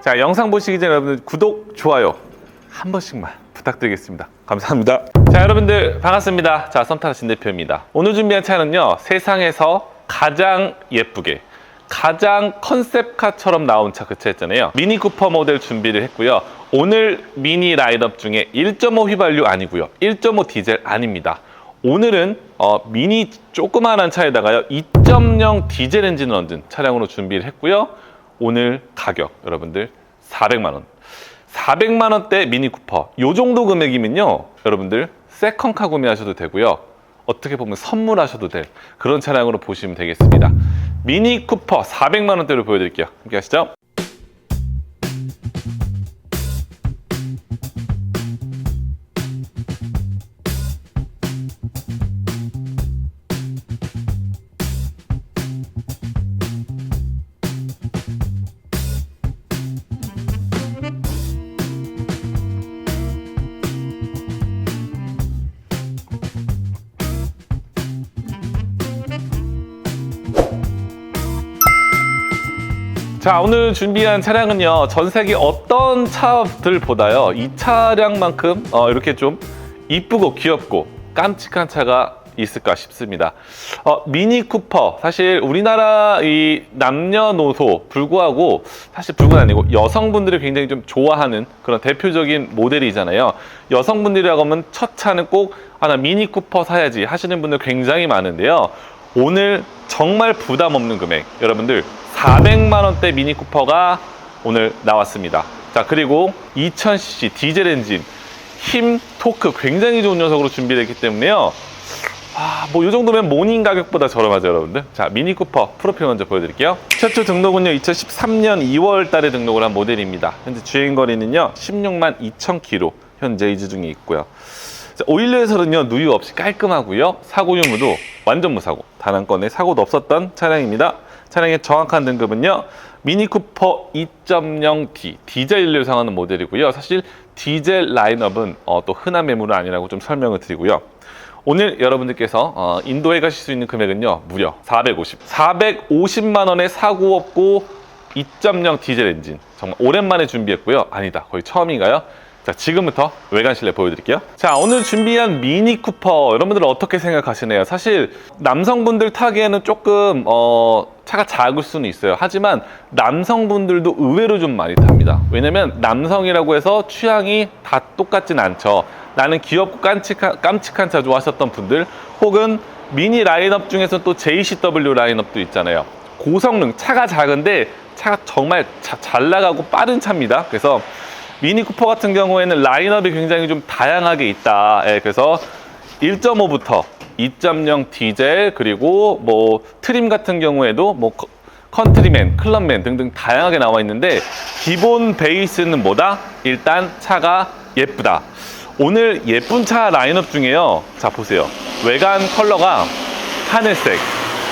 자, 영상 보시기 전에 여러분들 구독, 좋아요 한 번씩만 부탁드리겠습니다. 감사합니다. 자, 여러분들 반갑습니다. 자, 썸타라 진 대표입니다. 오늘 준비한 차는요, 세상에서 가장 예쁘게 가장 컨셉카처럼 나온 차그 차였잖아요. 미니 쿠퍼 모델 준비를 했고요. 오늘 미니 라인업 중에 1.5 휘발유 아니고요. 1.5 디젤 아닙니다. 오늘은 어, 미니 조그마한 차에다가요 2.0 디젤 엔진을 얹은 차량으로 준비를 했고요. 오늘 가격 여러분들 400만 원. 400만 원대 미니 쿠퍼. 요 정도 금액이면요. 여러분들 세컨카 구매하셔도 되고요. 어떻게 보면 선물하셔도 될 그런 차량으로 보시면 되겠습니다. 미니 쿠퍼 400만 원대로 보여드릴게요. 함께 하시죠. 자 오늘 준비한 차량은요 전 세계 어떤 차들보다요 이 차량만큼 어, 이렇게 좀 이쁘고 귀엽고 깜찍한 차가 있을까 싶습니다. 어, 미니 쿠퍼 사실 우리나라 이 남녀노소 불구하고 사실 불구는 아니고 여성분들이 굉장히 좀 좋아하는 그런 대표적인 모델이잖아요. 여성분들이라고 하면 첫 차는 꼭 하나 미니 쿠퍼 사야지 하시는 분들 굉장히 많은데요. 오늘 정말 부담 없는 금액 여러분들 400만 원대 미니 쿠퍼가 오늘 나왔습니다. 자 그리고 2000cc 디젤 엔진 힘 토크 굉장히 좋은 녀석으로 준비되어 있기 때문에요. 아, 뭐 이 정도면 모닝 가격보다 저렴하죠, 여러분들. 자, 미니 쿠퍼 프로필 먼저 보여드릴게요. 최초 등록은요, 2013년 2월 달에 등록을 한 모델입니다. 현재 주행 거리는요, 16만 2천 킬로 현재 이주 중에 있고요. 자, 오일러에서는요, 누유 없이 깔끔하고요. 사고 유무도 완전 무사고, 단 한 건의 사고도 없었던 차량입니다. 차량의 정확한 등급은요, 미니 쿠퍼 2.0D 디젤 사용하는 모델이고요. 사실 디젤 라인업은 어, 또 흔한 매물은 아니라고 좀 설명을 드리고요. 오늘 여러분들께서 어, 인도에 가실 수 있는 금액은요 무려 450 450만 원의 사고 없고 2.0 디젤 엔진 정말 오랜만에 준비했고요 아니다 거의 처음인가요? 자 지금부터 외관 실내 보여드릴게요. 자 오늘 준비한 미니 쿠퍼 여러분들 어떻게 생각하시나요? 사실 남성분들 타기에는 조금 어, 차가 작을 수는 있어요. 하지만 남성분들도 의외로 좀 많이 탑니다. 왜냐면 남성이라고 해서 취향이 다 똑같진 않죠. 나는 귀엽고 깜찍한, 깜찍한 차 좋아하셨던 분들 혹은 미니 라인업 중에서 또 JCW 라인업도 있잖아요. 고성능 차가 작은데 차가 정말 자- 잘 나가고 빠른 차입니다. 그래서 미니 쿠퍼 같은 경우에는 라인업이 굉장히 좀 다양하게 있다 예, 그래서 1.5부터 2.0 디젤 그리고 뭐 트림 같은 경우에도 뭐 커- 컨트리맨, 클럽맨 등등 다양하게 나와 있는데 기본 베이스는 뭐다? 일단 차가 예쁘다. 오늘 예쁜 차 라인업 중에요. 자 보세요. 외관 컬러가 하늘색.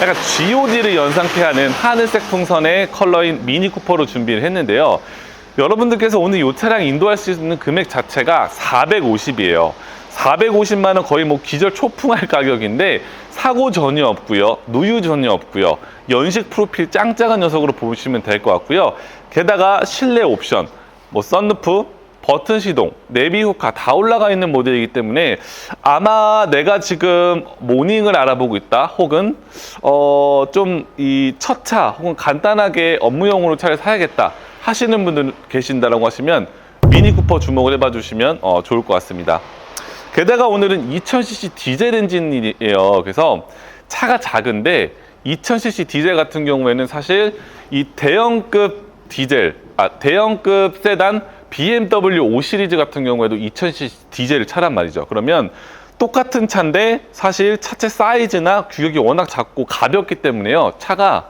약간 GOD를 연상케 하는 하늘색 풍선의 컬러인 미니 쿠퍼로 준비를 했는데요. 여러분들께서 오늘 이 차량 인도할 수 있는 금액 자체가 450이에요. 450만 원 거의 뭐 기절 초풍할 가격인데 사고 전혀 없고요. 누유 전혀 없고요. 연식 프로필 짱짱한 녀석으로 보시면 될 것 같고요. 게다가 실내 옵션, 뭐 썬루프, 버튼 시동, 내비 후카 다 올라가 있는 모델이기 때문에 아마 내가 지금 모닝을 알아보고 있다 혹은 어 좀 이 첫 차 혹은 간단하게 업무용으로 차를 사야겠다 하시는 분들 계신다라고 하시면 미니 쿠퍼 주목을 해봐 주시면 어, 좋을 것 같습니다. 게다가 오늘은 2000cc 디젤 엔진이에요. 그래서 차가 작은데 2000cc 디젤 같은 경우에는 사실 이 대형급 디젤, 아, 대형급 세단 BMW 5 시리즈 같은 경우에도 2000cc 디젤 차란 말이죠. 그러면 똑같은 차인데 사실 차체 사이즈나 규격이 워낙 작고 가볍기 때문에요. 차가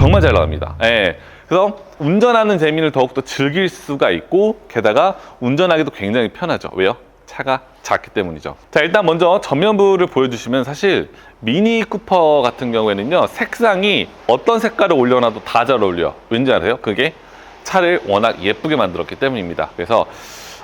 정말 잘 나갑니다. 예. 그래서 운전하는 재미를 더욱더 즐길 수가 있고 게다가 운전하기도 굉장히 편하죠. 왜요? 차가 작기 때문이죠. 자, 일단 먼저 전면부를 보여주시면 사실 미니 쿠퍼 같은 경우에는요, 색상이 어떤 색깔을 올려놔도 다 잘 어울려요. 왠지 아세요? 그게 차를 워낙 예쁘게 만들었기 때문입니다. 그래서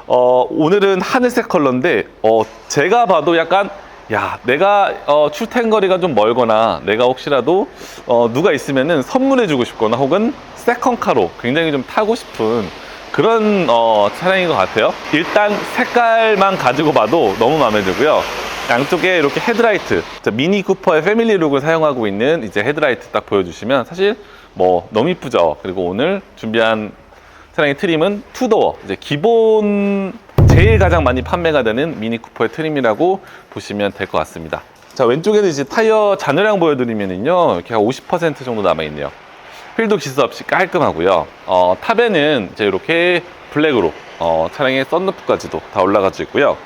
어, 오늘은 하늘색 컬러인데 어, 제가 봐도 약간 야 내가 어, 출퇴근 거리가 좀 멀거나 내가 혹시라도 어, 누가 있으면은 선물해 주고 싶거나 혹은 세컨카로 굉장히 좀 타고 싶은 그런 어, 차량인 것 같아요. 일단 색깔만 가지고 봐도 너무 마음에 들고요. 양쪽에 이렇게 헤드라이트, 자, 미니 쿠퍼의 패밀리 룩을 사용하고 있는 이제 헤드라이트 딱 보여주시면 사실 뭐 너무 이쁘죠. 그리고 오늘 준비한 차량의 트림은 투도어, 이제 기본 제일 가장 많이 판매가 되는 미니 쿠퍼의 트림이라고 보시면 될 것 같습니다. 자 왼쪽에는 이제 타이어 잔여량 보여드리면은요 이렇게 한 50% 정도 남아 있네요. 휠도 기스 없이 깔끔하고요. 어, 탑에는 이제 이렇게 블랙으로 어, 차량의 썬루프까지도 다 올라가져 있고요.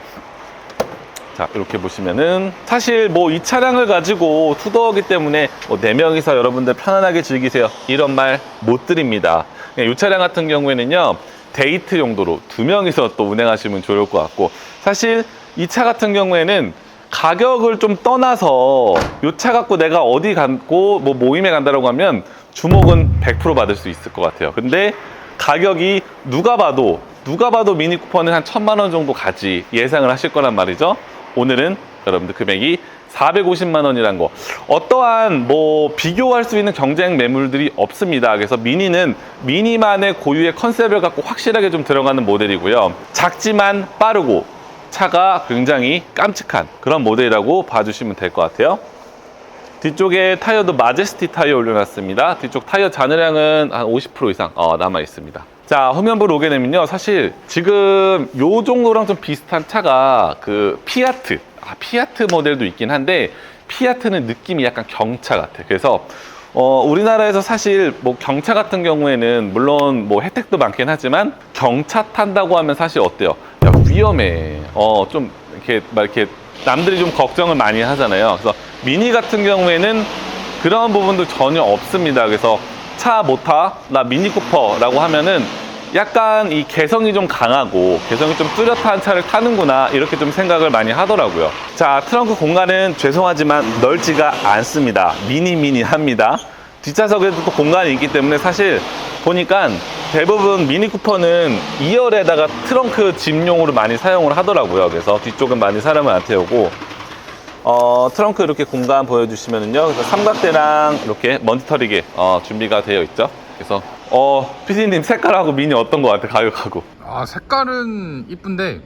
자 이렇게 보시면은 사실 뭐 이 차량을 가지고 투도어기 때문에 뭐 4명이서 여러분들 편안하게 즐기세요 이런 말 못 드립니다 이 차량 같은 경우에는요 데이트 용도로 두 명이서 또 운행하시면 좋을 것 같고 사실 이 차 같은 경우에는 가격을 좀 떠나서 이차 갖고 내가 어디 갔고 뭐 모임에 간다라고 하면 주목은 100% 받을 수 있을 것 같아요 근데 가격이 누가 봐도 누가 봐도 미니 쿠퍼는 한 천만 원 정도 가지 예상을 하실 거란 말이죠. 오늘은 여러분들 금액이 450만 원이란 거 어떠한 뭐 비교할 수 있는 경쟁 매물들이 없습니다. 그래서 미니는 미니만의 고유의 컨셉을 갖고 확실하게 좀 들어가는 모델이고요. 작지만 빠르고 차가 굉장히 깜찍한 그런 모델이라고 봐주시면 될 것 같아요. 뒤쪽에 타이어도 마제스티 타이어 올려놨습니다. 뒤쪽 타이어 잔여량은 한 50% 이상 어, 남아 있습니다. 자, 후면부로 오게 되면요. 사실 지금 요 정도랑 좀 비슷한 차가 그 피아트, 아, 피아트 모델도 있긴 한데 피아트는 느낌이 약간 경차 같아. 그래서 어, 우리나라에서 사실 뭐 경차 같은 경우에는 물론 뭐 혜택도 많긴 하지만 경차 탄다고 하면 사실 어때요? 야, 위험해. 어, 좀 이렇게 막 이렇게 남들이 좀 걱정을 많이 하잖아요. 그래서 미니 같은 경우에는 그런 부분도 전혀 없습니다. 그래서 차못 타, 나 미니 쿠퍼라고 하면은 약간 이 개성이 좀 강하고 개성이 좀 뚜렷한 차를 타는구나 이렇게 좀 생각을 많이 하더라고요. 자, 트렁크 공간은 죄송하지만 넓지가 않습니다. 미니 미니 합니다. 뒷좌석에도 또 공간이 있기 때문에 사실 보니까 대부분 미니 쿠퍼는 2열에다가 트렁크 짐용으로 많이 사용을 하더라고요. 그래서 뒤쪽은 많이 사람을 안 태우고 어, 트렁크 이렇게 공간 보여주시면은요. 그래서 삼각대랑 이렇게 먼지털이게 어, 준비가 되어 있죠. 그래서 어, 피디님 색깔하고 미니 어떤 것 같아? 가격하고. 아 색깔은 이쁜데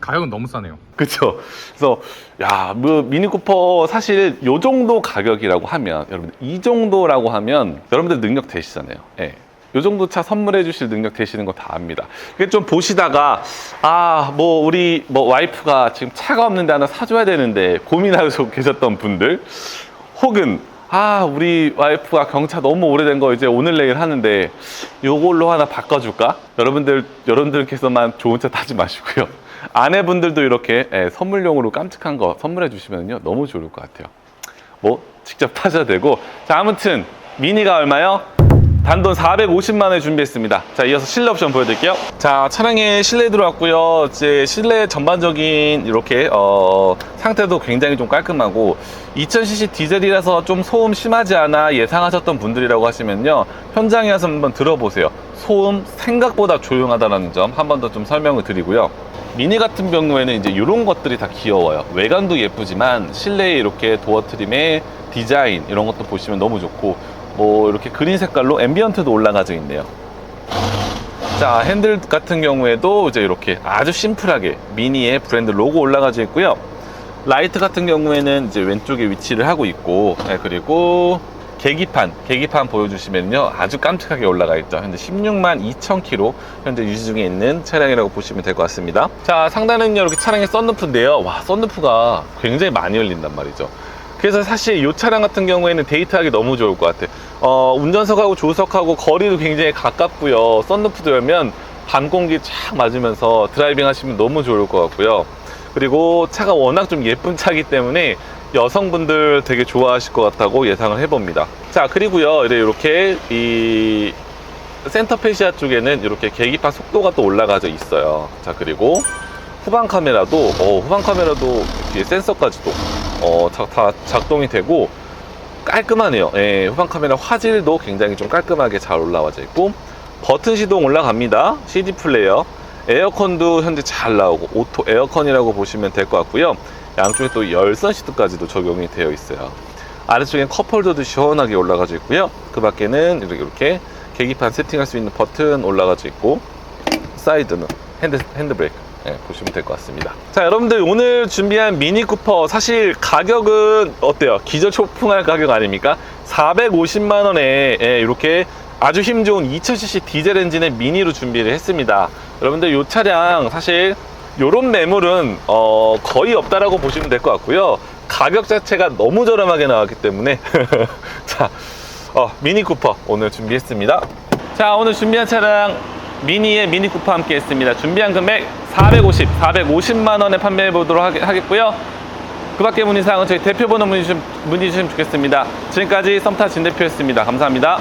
가격은 너무 싸네요. 그쵸. 그래서, 야, 뭐, 미니쿠퍼 사실 요 정도 가격이라고 하면, 여러분들, 이 정도라고 하면, 여러분들 능력 되시잖아요. 예. 요 정도 차 선물해 주실 능력 되시는 거 다 압니다. 그게 좀 보시다가, 아, 뭐, 우리, 뭐, 와이프가 지금 차가 없는데 하나 사줘야 되는데 고민하고 계셨던 분들, 혹은, 아, 우리 와이프가 경차 너무 오래된 거 이제 오늘 내일 하는데, 요걸로 하나 바꿔줄까? 여러분들, 여러분들께서만 좋은 차 타지 마시고요. 아내분들도 이렇게 예, 선물용으로 깜찍한 거 선물해 주시면요. 너무 좋을 것 같아요. 뭐, 직접 타셔도 되고. 자, 아무튼, 미니가 얼마요? 단돈 450만 원에 준비했습니다. 자, 이어서 실내 옵션 보여드릴게요. 자, 차량에 실내 들어왔고요. 이제 실내 전반적인 이렇게 어, 상태도 굉장히 좀 깔끔하고 2000cc 디젤이라서 좀 소음 심하지 않아 예상하셨던 분들이라고 하시면요. 현장에 와서 한번 들어보세요. 소음 생각보다 조용하다는 점 한 번 더 좀 설명을 드리고요. 미니 같은 경우에는 이제 이런 것들이 다 귀여워요. 외관도 예쁘지만 실내에 이렇게 도어 트림의 디자인 이런 것도 보시면 너무 좋고 뭐 이렇게 그린 색깔로 앰비언트도 올라가져 있네요. 자 핸들 같은 경우에도 이제 이렇게 아주 심플하게 미니의 브랜드 로고 올라가져 있고요. 라이트 같은 경우에는 이제 왼쪽에 위치를 하고 있고 네, 그리고 계기판 계기판 보여주시면요. 아주 깜찍하게 올라가 있죠. 현재 16만 2천 킬로 현재 유지 중에 있는 차량이라고 보시면 될 것 같습니다. 자 상단은요 이렇게 차량의 썬루프인데요. 와 썬루프가 굉장히 많이 열린단 말이죠 그래서 사실 이 차량 같은 경우에는 데이트하기 너무 좋을 것 같아요. 어, 운전석하고 조수석하고 거리도 굉장히 가깝고요. 썬루프도 열면 밤 공기 쫙 맞으면서 드라이빙 하시면 너무 좋을 것 같고요. 그리고 차가 워낙 좀 예쁜 차기 때문에 여성분들 되게 좋아하실 것 같다고 예상을 해봅니다. 자, 그리고요. 이렇게 이 센터 페시아 쪽에는 이렇게 계기판 속도가 또 올라가져 있어요. 자, 그리고 후방 카메라도 어, 후방 카메라도 센서까지도 어, 자- 다 작동이 되고 깔끔하네요. 예, 후방 카메라 화질도 굉장히 좀 깔끔하게 잘 올라와져 있고 버튼 시동 올라갑니다. CD 플레이어 에어컨도 현재 잘 나오고 오토 에어컨이라고 보시면 될 것 같고요. 양쪽에 또 열선 시트까지도 적용이 되어 있어요. 아래쪽엔 컵홀더도 시원하게 올라가져 있고요. 그 밖에는 이렇게, 이렇게 계기판 세팅할 수 있는 버튼 올라가져 있고 사이드는 핸드, 핸드브레이크 예, 보시면 될 것 같습니다 자 여러분들 오늘 준비한 미니 쿠퍼 사실 가격은 어때요? 기절 초풍할 가격 아닙니까? 450만 원에 예, 이렇게 아주 힘 좋은 2000cc 디젤 엔진의 미니로 준비를 했습니다 여러분들 이 차량 사실 이런 매물은 어, 거의 없다라고 보시면 될 것 같고요 가격 자체가 너무 저렴하게 나왔기 때문에 자 어, 미니 쿠퍼 오늘 준비했습니다. 자, 오늘 준비한 차량 미니의 미니 쿠퍼 함께 했습니다. 준비한 금액 450, 450만 원에 판매해 보도록 하겠고요. 그 밖에 문의사항은 저희 대표번호 문의 주시면, 좋겠습니다. 지금까지 썸타 진 대표였습니다. 감사합니다.